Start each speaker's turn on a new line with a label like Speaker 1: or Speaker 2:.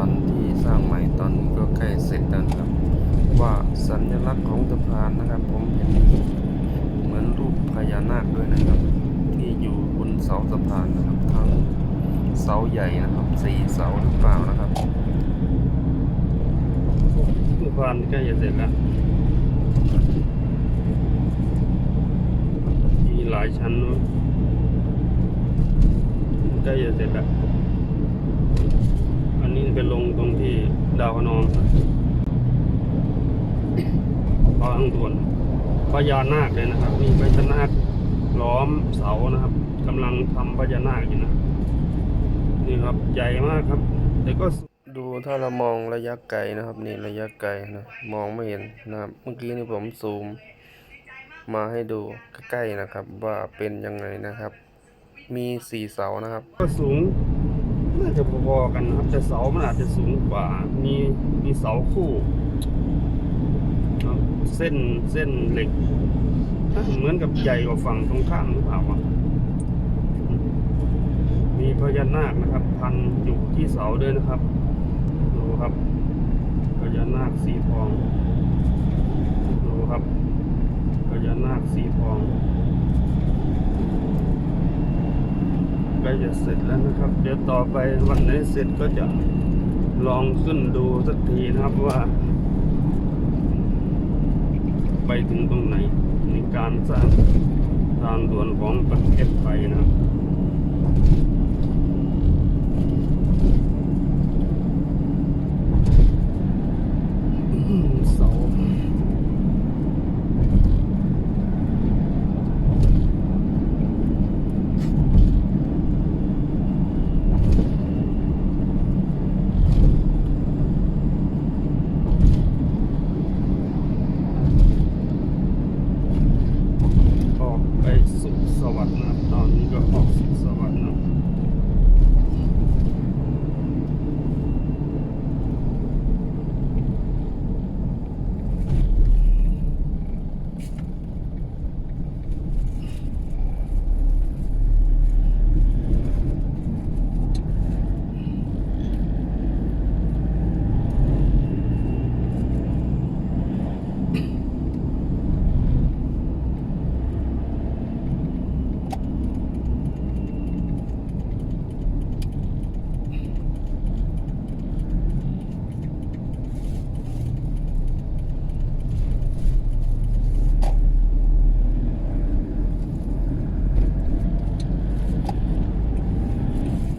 Speaker 1: านที่สร้างใหม่ตอนนี้ก็ใกล้เสร็จแล้วนะครับ ว่าสัญลักษณ์ของสะพานนะครับ ผมเห็นเหมือนรูปพญานาคด้วยนะครับ ที่อยู่บนเสาสะพานนะครับ ทั้งเสาใหญ่นะครับสี่เสาหรือเปล่านะครับ
Speaker 2: สะพานใกล้จะเสร็จแล้วมีหลายชั้นใกล้จะเสร็จแล้ว อันนี้เป็นลงตรงที่ดาวนองพอทางด่วนพญานาคเลยนะครับ มีพญานาคล้อมเสานะครับกำลังทำพญานาคอยู่นะนี่ครับใหญ่มากครับ แต่ก็
Speaker 1: ดูถ้าเรามองระยะไกลนะครับ นี่ระยะไกลนะมองไม่เห็นนะครับ เมื่อกี้นี่ผมซูม มาให้ดูใกล้ๆนะครับ ว่าเป็นยังไงนะครับ มีสี่เสานะครับ
Speaker 2: ก็สูง น่าจะพอๆกันนะครับ แต่เสามันอาจจะสูงกว่า มีมีเสาคู่ครับเส้นเส้นเหล็กอะเหมือนกับใหญ่กว่าฝั่งตรงข้ามหรือเปล่าวะมีพญานาคนะครับ พันอยู่ที่เสาด้วยนะครับ ดูครับพญานาคสีทอง ดูครับพญานาคสีทอง ใกล้ จะเสร็จแล้วนะครับ เดี๋ยวต่อไปวันไหนเสร็จก็จะลองขึ้นดูสักทีนะครับว่า ไปถึงตรงไหนในการสร้างทางด่วนของประเทศไทยนะครับ Ej, sup, sova, na, to.